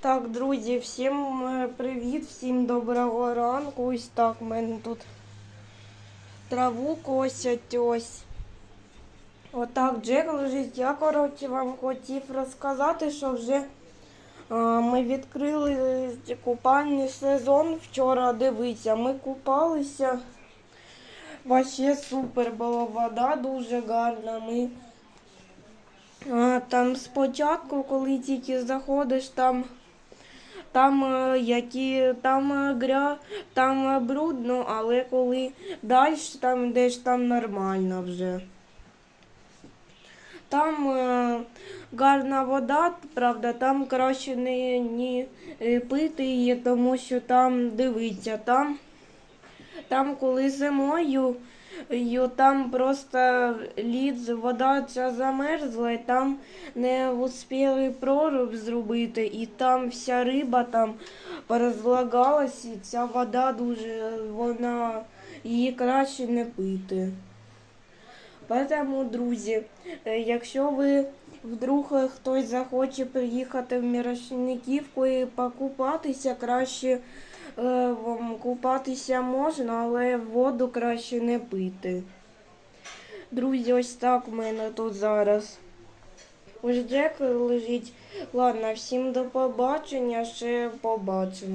Так, друзі, всім е, привіт, всім доброго ранку. Ось так в мене тут траву косять ось. Отак Джек лежить. Я, коротше, вам хотів розказати, що вже а, ми відкрили е, купальний сезон вчора. Дивіться, ми купалися. Вообще супер була вода, дуже гарна. Ми а, там спочатку, коли тільки заходиш, там, там, е, які, там, е, гря, там е, брудно, але коли далі там йдеш, там нормально вже. Там е, гарна вода, правда, там краще не, не пити її, тому що там дивиться там, там коли зимою, там просто лід, вода ця замерзла, і там не успіли проруб зробити, і там вся риба там порозлагалась, і ця вода дуже, вона, її краще не пити. Тому, друзі, е, якщо ви вдруг е, хтось захоче приїхати в Мірошниківку і покупатися, краще купатися можна, але воду краще не пити. Друзі, ось так в мене тут зараз. Ось Джек лежить. Ладно, всім до побачення, ще побачимо.